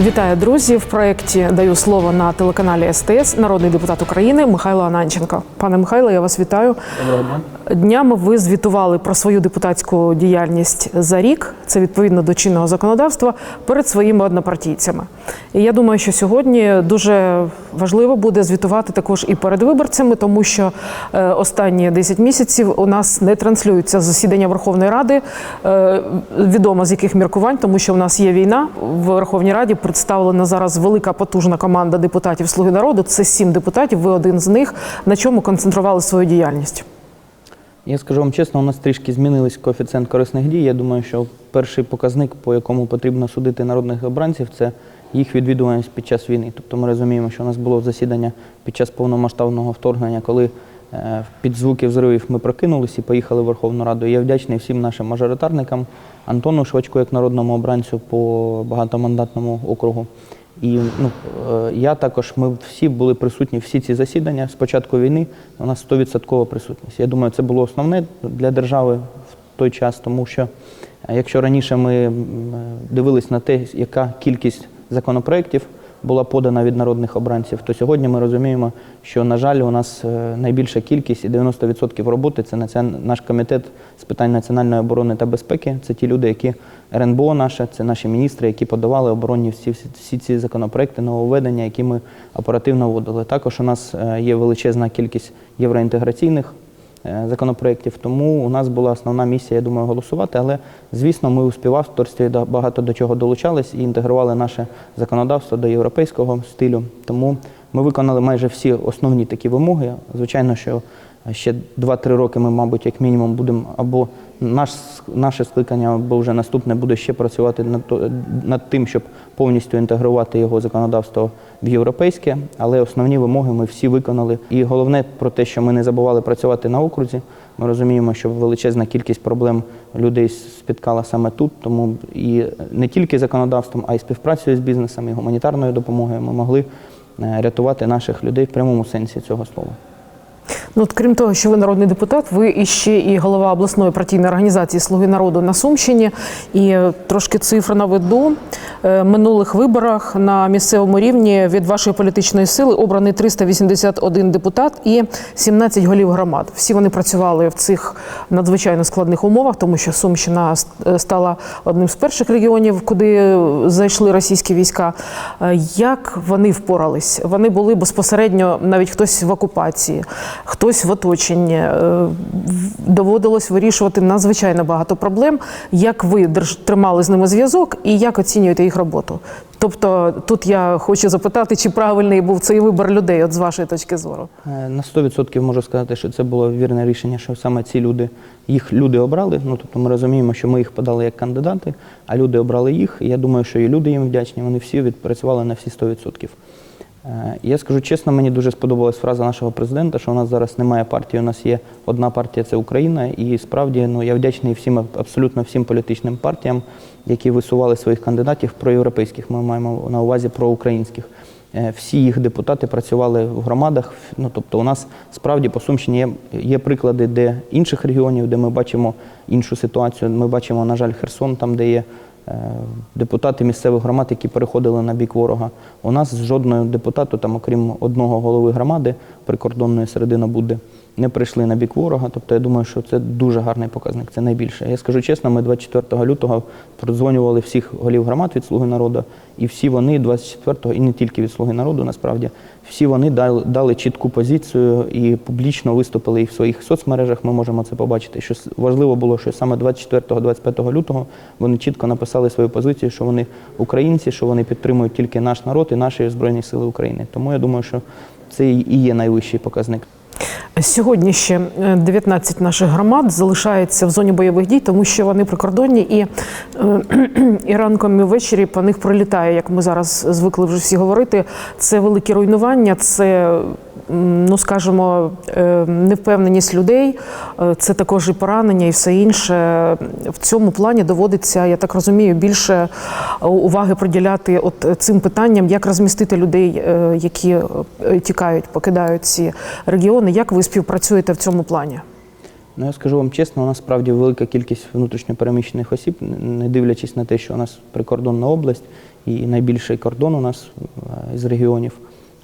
Вітаю, друзі! В проєкті даю слово на телеканалі СТС народний депутат України Михайло Ананченко. Пане Михайло, я вас вітаю. Доброго дня. Днями ви звітували про свою депутатську діяльність за рік. Це відповідно до чинного законодавства перед своїми однопартійцями. І я думаю, що сьогодні дуже важливо буде звітувати також і перед виборцями, тому що е, останні 10 місяців у нас не транслюються засідання Верховної Ради. Е, відомо з яких міркувань, тому що в нас є війна в Верховній Раді. Представлена зараз велика потужна команда депутатів Слуги народу. Це сім депутатів. Ви один з них. На чому концентрували свою діяльність? Я скажу вам чесно, у нас трішки змінились коефіцієнт корисних дій. Я думаю, що перший показник, по якому потрібно судити народних обранців, це їх відвідуваність під час війни. Тобто ми розуміємо, що у нас було засідання під час повномасштабного вторгнення, коли е, під звуки взривів ми прокинулись і поїхали в Верховну Раду. Я вдячний всім нашим мажоритарникам, Антону Швачку, як народному обранцю по багатомандатному округу. І ну, е, я також, ми всі були присутні всі ці засідання з початку війни. У нас 100% присутність. Я думаю, це було основне для держави в той час, тому що е, якщо раніше ми е, дивились на те, яка кількість законопроєктів була подана від народних обранців, то сьогодні ми розуміємо, що, на жаль, у нас е, найбільша кількість і 90% роботи це наш комітет з питань національної оборони та безпеки. Це ті люди, які РНБО наше, це наші міністри, які подавали оборонні всі, всі, ці законопроекти, нововведення, які ми оперативно вводили. Також у нас е, є величезна кількість євроінтеграційних законопроєктів, тому у нас була основна місія, я думаю, голосувати. Але, звісно, ми у співавторстві багато до чого долучались і інтегрували наше законодавство до європейського стилю. Тому ми виконали майже всі основні такі вимоги. Звичайно, що ще 2-3 роки ми, мабуть, як мінімум, будемо або наш, наше скликання, або вже наступне буде ще працювати над, над тим, щоб повністю інтегрувати його законодавство в європейське. Але основні вимоги ми всі виконали. І головне про те, що ми не забували працювати на окрузі. Ми розуміємо, що величезна кількість проблем людей спіткала саме тут. Тому і не тільки законодавством, а й співпрацею з бізнесом і гуманітарною допомогою ми могли е, рятувати наших людей в прямому сенсі цього слова. Ну, от, крім того, що ви народний депутат, ви іще і голова обласної партійної організації Слуги народу на Сумщині. І е, трошки цифр наведу. Е, Минулих виборах на місцевому рівні від вашої політичної сили обраний 381 депутат і 17 голів громад. Всі вони працювали в цих надзвичайно складних умовах, тому що Сумщина е, стала одним з перших регіонів, куди зайшли російські війська. Як вони впорались? Вони були безпосередньо навіть хтось в окупації, хтось в оточенні. Е, Доводилось вирішувати надзвичайно багато проблем. Як ви тримали з ними зв'язок і як оцінюєте їх роботу? Тобто, тут я хочу запитати, чи правильний був цей вибір людей, от з вашої точки зору? Е, На 100% можу сказати, що це було вірне рішення, що саме ці люди, їх люди обрали. Ну тобто ми розуміємо, що ми їх подали як кандидати, а люди обрали їх. Я думаю, що і люди їм вдячні. Вони всі відпрацювали на всі 100%. Е, Я скажу чесно, мені дуже сподобалась фраза нашого президента, що у нас зараз немає партії, у нас є одна партія це Україна. І справді ну, я вдячний всім абсолютно всім політичним партіям, які висували своїх кандидатів проєвропейських. Ми маємо на увазі проукраїнських. Е, Всі їх депутати працювали в громадах. Ну тобто, у нас справді по Сумщині є, є приклади, де інших регіонів, де ми бачимо іншу ситуацію. Ми бачимо, на жаль, Херсон, там, де є депутати місцевих громад, які переходили на бік ворога. У нас жодного депутату, там, окрім одного голови громади прикордонної середини буде, не прийшли на бік ворога. Тобто я думаю, що це дуже гарний показник, це найбільше. Я скажу чесно, ми 24 лютого продзвонювали всіх голів громад від Слуги народу, і всі вони 24-го, і не тільки від Слуги народу, насправді, всі вони дали, дали чітку позицію і публічно виступили і в своїх соцмережах. Ми можемо це побачити. Що важливо було, що саме 24-25 лютого вони чітко написали свою позицію, що вони українці, що вони підтримують тільки наш народ і наші збройні сили України. Тому я думаю, що це і є найвищий показник. Сьогодні ще е, 19 наших громад залишаються в зоні бойових дій, тому що вони прикордонні, і, е, і ранком і ввечері по них пролітає, як ми зараз звикли вже всі говорити. Це великі руйнування, це ну скажімо, е, невпевненість людей, е, це також і поранення, і все інше. В цьому плані доводиться, я так розумію, більше е, уваги приділяти от цим питанням, як розмістити людей, які тікають, покидають ці регіони. Як ви співпрацюєте в цьому плані? Ну, я скажу вам чесно, у нас справді велика кількість внутрішньопереміщених осіб, не дивлячись на те, що у нас прикордонна область, і найбільший кордон у нас з регіонів.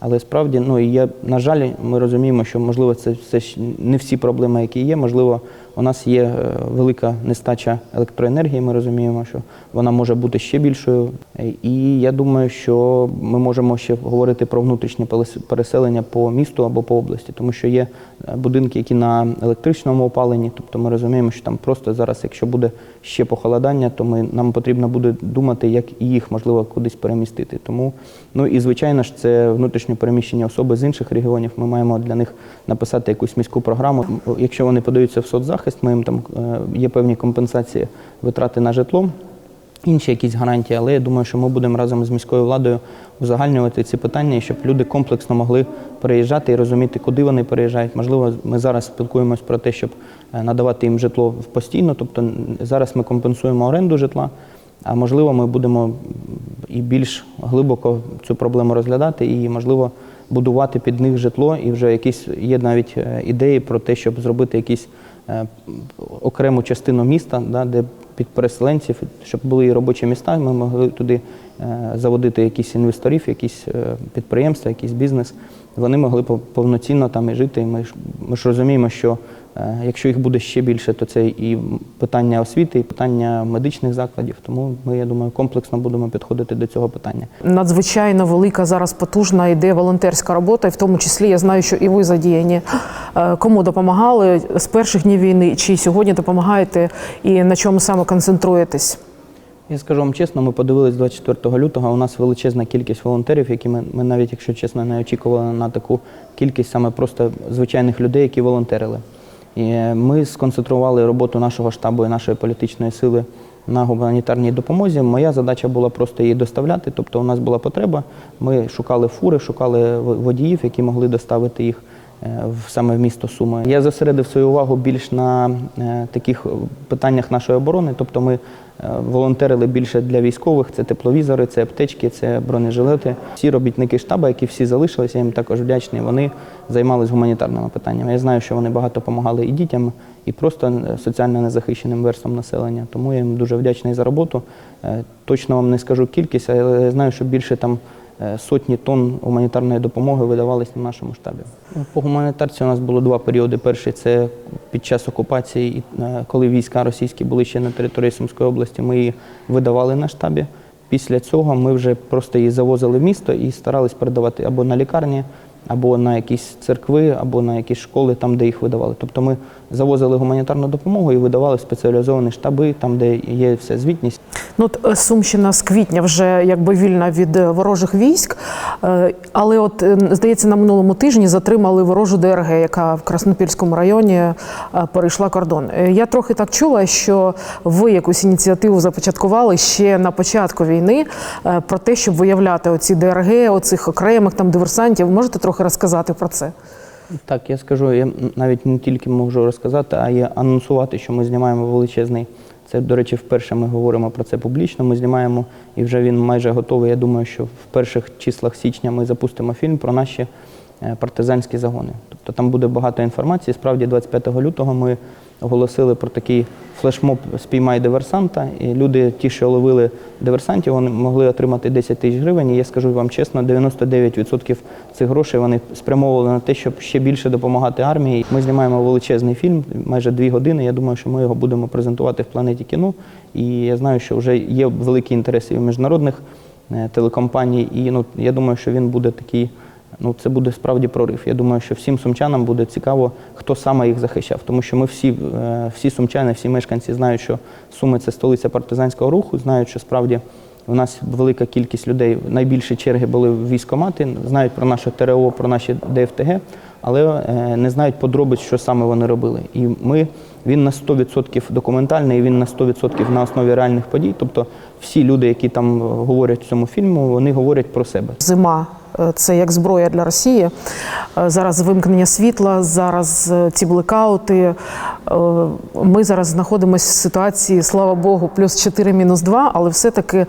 Але справді, ну і я, на жаль, ми розуміємо, що можливо це все не всі проблеми, які є. Можливо, у нас є е, велика нестача електроенергії. Ми розуміємо, що вона може бути ще більшою. І я думаю, що ми можемо ще говорити про внутрішнє переселення по місту або по області, тому що є е, будинки, які на електричному опаленні. Тобто ми розуміємо, що там просто зараз, якщо буде ще похолодання, то ми нам потрібно буде думати, як і їх можливо кудись перемістити. Тому ну і звичайно ж, це внутрішньо переміщені особи з інших регіонів. Ми маємо для них написати якусь міську програму. Якщо вони подаються в соцзахист, ми їм там е, є певні компенсації витрати на житло. Інші якісь гарантії, але я думаю, що ми будемо разом з міською владою узагальнювати ці питання, щоб люди комплексно могли переїжджати і розуміти, куди вони переїжджають. Можливо, ми зараз спілкуємось про те, щоб е, надавати їм житло постійно. Тобто зараз ми компенсуємо оренду житла, а можливо, ми будемо і більш глибоко цю проблему розглядати і, можливо, будувати під них житло. І вже якісь є навіть е, ідеї про те, щоб зробити якісь окрему частину міста, да, де під переселенців, щоб були і робочі міста, ми могли туди е, заводити якісь інвесторів, якісь е, підприємства, якийсь бізнес. Вони могли пов- повноцінно там і жити. І ми ж ми ж розуміємо, що е, якщо їх буде ще більше, то це і питання освіти, і питання медичних закладів. Тому ми, я думаю, комплексно будемо підходити до цього питання. Надзвичайно велика зараз потужна йде волонтерська робота, і в тому числі я знаю, що і ви задіяні. Е, Кому допомагали з перших днів війни, чи сьогодні допомагаєте, і на чому саме концентруєтесь? Я скажу вам чесно, ми подивились 24 лютого. У нас величезна кількість волонтерів, які ми, ми навіть, якщо чесно, не очікували на таку кількість саме просто звичайних людей, які волонтерили. Е, ми сконцентрували роботу нашого штабу і нашої політичної сили на гуманітарній допомозі. Моя задача була просто її доставляти. Тобто, у нас була потреба. Ми шукали фури, шукали водіїв, які могли доставити їх е, в- саме в місто Суми. Я зосередив свою увагу більш на е, таких питаннях нашої оборони. Тобто ми е, волонтерили більше для військових, це тепловізори, це аптечки, це бронежилети. Всі робітники штабу, які всі залишилися, їм також вдячний. Вони займалися гуманітарними питаннями. Я знаю, що вони багато допомагали і дітям, і просто е, соціально незахищеним верствам населення. Тому я їм дуже вдячний за роботу. Е, Точно вам не скажу кількість, але я знаю, що більше там е, сотні тонн гуманітарної допомоги видавались на нашому штабі. По гуманітарці у нас було два періоди. Перший це під час окупації, е, коли війська російські були ще на території Сумської області, ми її видавали на штабі. Після цього ми вже просто її завозили в місто і старались передавати або на лікарні, або на якісь церкви, або на якісь школи, там, де їх видавали. Тобто ми завозили гуманітарну допомогу і видавали спеціалізовані штаби, там, де є вся звітність. Ну, от е, Сумщина з квітня вже якби вільна від е, ворожих військ, Е, але от е, здається, на минулому тижні затримали ворожу ДРГ, яка в Краснопільському районі перейшла кордон. Я трохи так чула, що ви якусь ініціативу започаткували ще на початку війни про те, щоб виявляти оці ДРГ, оцих окремих там диверсантів. Можете трохи розказати про це? Так, я скажу, я навіть не тільки можу розказати, а й анонсувати, що ми знімаємо величезний. Це, до речі, вперше ми говоримо про це публічно. Ми знімаємо, і вже він майже готовий. Я думаю, що в перших числах січня ми запустимо фільм про наші е, партизанські загони. Тобто там буде багато інформації. Справді, 25 лютого ми оголосили про такий флешмоб Спіймай диверсанта. І люди, ті, що ловили диверсантів, вони могли отримати 10 тисяч гривень. І я скажу вам чесно, 99% цих грошей вони спрямовували на те, щоб ще більше допомагати армії. Ми знімаємо величезний фільм, майже дві години. Я думаю, що ми його будемо презентувати в планеті кіно. І я знаю, що вже є великі інтереси і міжнародних е, телекомпаній. І ну, я думаю, що він буде такий. Ну, це буде справді прорив. Я думаю, що всім сумчанам буде цікаво, хто саме їх захищав. Тому що ми всі, е, всі сумчани, всі мешканці знають, що Суми це столиця партизанського руху, знають, що справді у нас велика кількість людей, найбільші черги були в військкомати, знають про наше ТРО, про наші ДФТГ, але е, не знають подробиць, що саме вони робили. І ми, він на 100% документальний, він на 100% на основі реальних подій. Тобто всі люди, які там говорять в цьому фільму, вони говорять про себе. Зима це як зброя для Росії. Е, Зараз вимкнення світла, зараз е, ці блекаути. Е, Ми зараз знаходимося в ситуації, слава Богу, плюс 4, мінус 2, але все-таки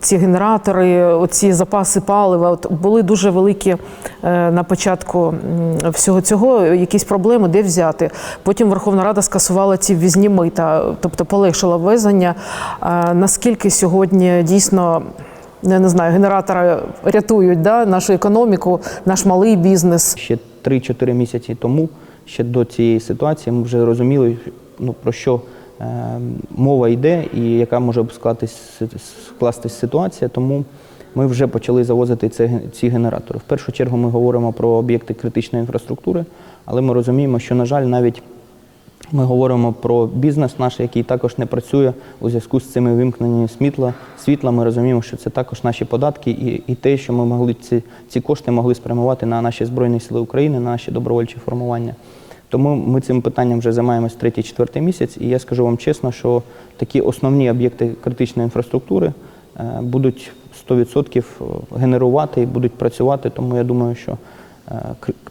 ці генератори, оці запаси палива от були дуже великі на початку всього цього. Якісь проблеми, де взяти. Потім Верховна Рада скасувала ці ввізні мита, тобто полегшила ввезення. Наскільки сьогодні дійсно я не знаю, генератори рятують да, нашу економіку, наш малий бізнес. Ще 3-4 місяці тому, ще до цієї ситуації, ми вже розуміли, ну, про що е, мова йде і яка може скластись, скластись ситуація. Тому ми вже почали завозити це, ці генератори. В першу чергу ми говоримо про об'єкти критичної інфраструктури, але ми розуміємо, що, на жаль, навіть ми говоримо про бізнес наш, який також не працює у зв'язку з цими вимкненнями світла. Світла ми розуміємо, що це також наші податки і, і те, що ми могли ці, ці кошти могли спрямувати на наші збройні сили України, на наші добровольчі формування. Тому ми цим питанням вже займаємось третій-четвертий місяць, і я скажу вам чесно, що такі основні об'єкти критичної інфраструктури е, будуть 100% генерувати і будуть працювати. Тому я думаю, що е,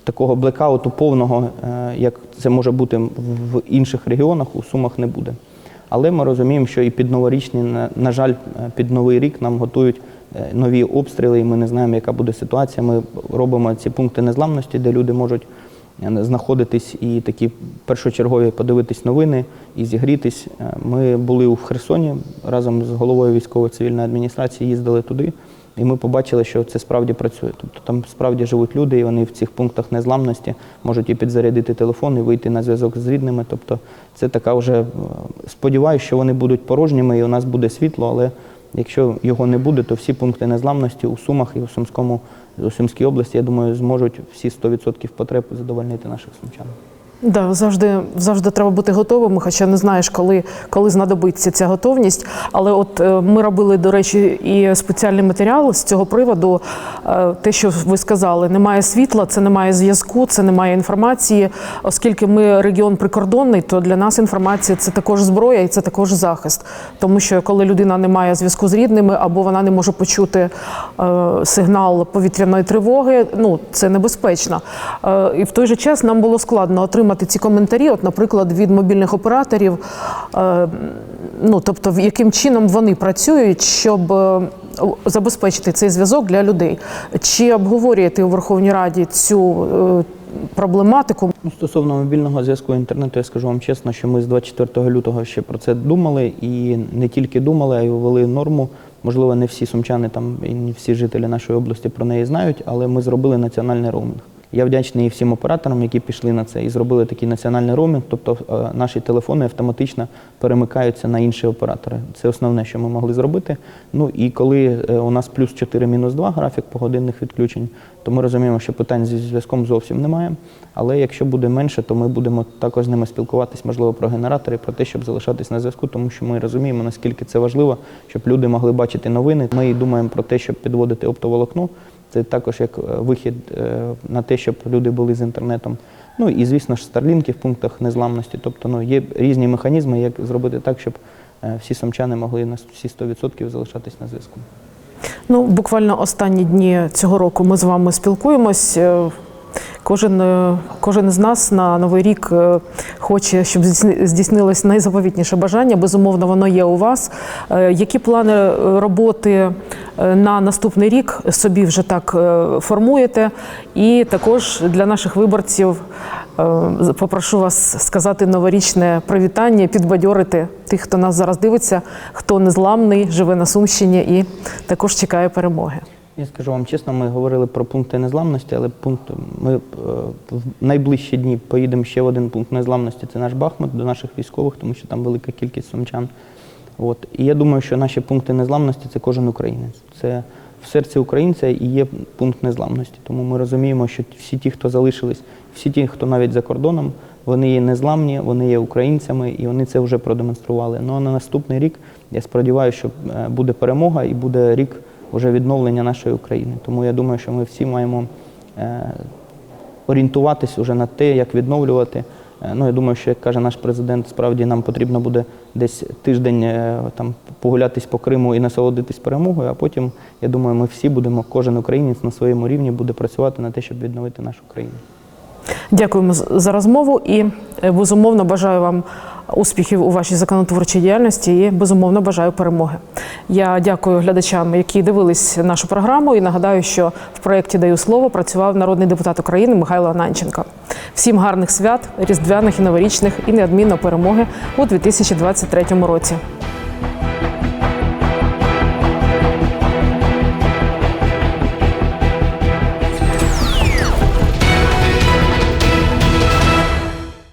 такого блекауту повного, е, як це може бути в інших регіонах, у Сумах не буде. Але ми розуміємо, що і під новорічні, на, жаль, е, під новий рік нам готують е, нові обстріли, і ми не знаємо, яка буде ситуація. Ми робимо ці пункти незламності, де люди можуть е, знаходитись і такі першочергові подивитись новини і зігрітись. Е, Ми були у Херсоні разом з головою військово-цивільної адміністрації, їздили туди. І ми побачили, що це справді працює. Тобто там справді живуть люди, і вони в цих пунктах незламності можуть і підзарядити телефон, і вийти на зв'язок з рідними. Тобто це така вже е, сподіваюся, що вони будуть порожніми, і у нас буде світло, але якщо його не буде, то всі пункти незламності у Сумах і у Сумському у Сумській області, я думаю, зможуть всі 100% потреб задовольнити наших сумчан. Да, завжди, завжди треба бути готовими, хоча не знаєш, коли, коли знадобиться ця готовність. Але от е, ми робили, до речі, і спеціальний матеріал з цього приводу. Е, Те, що ви сказали, немає світла, це немає зв'язку, це немає інформації. Оскільки ми регіон прикордонний, то для нас інформація це також зброя і це також захист. Тому що коли людина не має зв'язку з рідними або вона не може почути е, сигнал повітряної тривоги, ну це небезпечно. І в той же час нам було складно отримати ці коментарі, от, наприклад, від мобільних операторів. Е, ну тобто, яким чином вони працюють, щоб е, забезпечити цей зв'язок для людей. Чи обговорюєте у Верховній Раді цю е, проблематику? Ну, стосовно мобільного зв'язку інтернету, я скажу вам чесно, що ми з 24 лютого ще про це думали і не тільки думали, а й ввели норму. Можливо, не всі сумчани там і не всі жителі нашої області про неї знають, але ми зробили національний роумінг. Я вдячний всім операторам, які пішли на це і зробили такий національний роумінг, тобто е, наші телефони автоматично перемикаються на інші оператори. Це основне, що ми могли зробити. Ну і коли е, у нас плюс 4 мінус 2 графік погодинних відключень, то ми розуміємо, що питань зі зв'язком зовсім немає. Але якщо буде менше, то ми будемо також з ними спілкуватись, можливо, про генератори, про те, щоб залишатись на зв'язку, тому що ми розуміємо, наскільки це важливо, щоб люди могли бачити новини. Ми думаємо про те, щоб підводити оптоволокно. Це також як е, вихід е, на те, щоб люди були з інтернетом. Ну і звісно ж старлінки в пунктах незламності. Тобто ну, є різні механізми, як зробити так, щоб е, всі сумчани могли на всі 100% залишатись на зв'язку. Ну, буквально останні дні цього року ми з вами спілкуємось. Кожен, кожен з нас на новий рік хоче, щоб здійсни- здійснилось найзаповітніше бажання. Безумовно, воно є у вас. Які плани роботи на наступний рік собі вже так е, формуєте? І також для наших виборців е, попрошу вас сказати новорічне привітання, підбадьорити тих, хто нас зараз дивиться, хто незламний, живе на Сумщині і також чекає перемоги. Я скажу вам чесно, ми говорили про пункти незламності, але пункт ми е, в найближчі дні поїдемо ще в один пункт незламності. Це наш Бахмут до наших військових, тому що там велика кількість сумчан. От і я думаю, що наші пункти незламності це кожен українець. Це в серці українця і є пункт незламності. Тому ми розуміємо, що всі ті, хто залишились, всі ті, хто навіть за кордоном, вони є незламні, вони є українцями, і вони це вже продемонстрували. Ну а на наступний рік я сподіваюся, що е, буде перемога і буде рік вже відновлення нашої України. Тому я думаю, що ми всі маємо е, орієнтуватись уже на те, як відновлювати. Е, Ну, я думаю, що як каже наш президент, справді нам потрібно буде десь тиждень е, там погулятись по Криму і насолодитись перемогою. А потім, я думаю, ми всі будемо, кожен українець на своєму рівні буде працювати на те, щоб відновити нашу країну. Дякуємо за розмову і е, безумовно бажаю вам успіхів у вашій законотворчій діяльності і безумовно бажаю перемоги. Я дякую глядачам, які дивились нашу програму. І нагадаю, що в проєкті Даю слово працював народний депутат України Михайло Ананченко. Всім гарних свят, різдвяних і новорічних і неодмінно перемоги у 2023 році.